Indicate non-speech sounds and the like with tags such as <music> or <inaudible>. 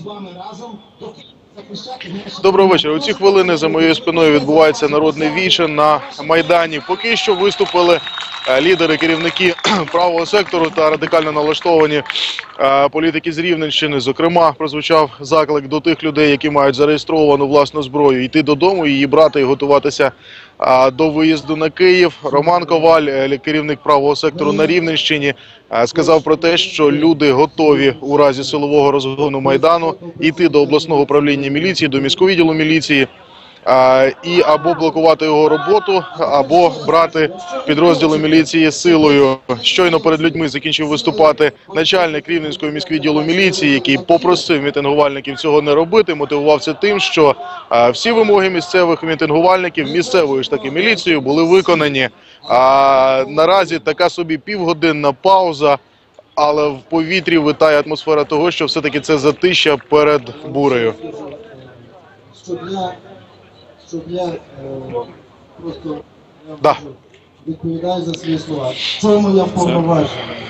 з вами разом Доброго вечора. У ці хвилини за моєю спиною відбувається народний віче на майдані. Поки що виступили е, лідери, керівники <clears throat> правого сектору та радикально налаштовані е, політики з Рівненщини. Зокрема, прозвучав заклик до тих людей, які мають зареєстровану власну зброю, йти додому, її брати і готуватися до виїзду на Київ. Роман Коваль, е, керівник правого сектору на Рівненщині, е, сказав про те, що люди готові у разі силового розгону майдану йти до обласного управління міліції, до міського відділу міліції. І або блокувати його роботу, або брати підрозділи міліції силою. Щойно перед людьми закінчив виступати начальник Рівненського міськвідділу міліції, який попросив мітингувальників цього не робити. Мотивувався тим, що всі вимоги місцевих мітингувальників місцевою ж таки міліцією були виконані. А наразі така собі півгодинна пауза, але в повітрі витає атмосфера того, що все-таки це затища перед бурею. Щоб я, е, просто я Да. відповідаю за свої слова. чому я повноваження.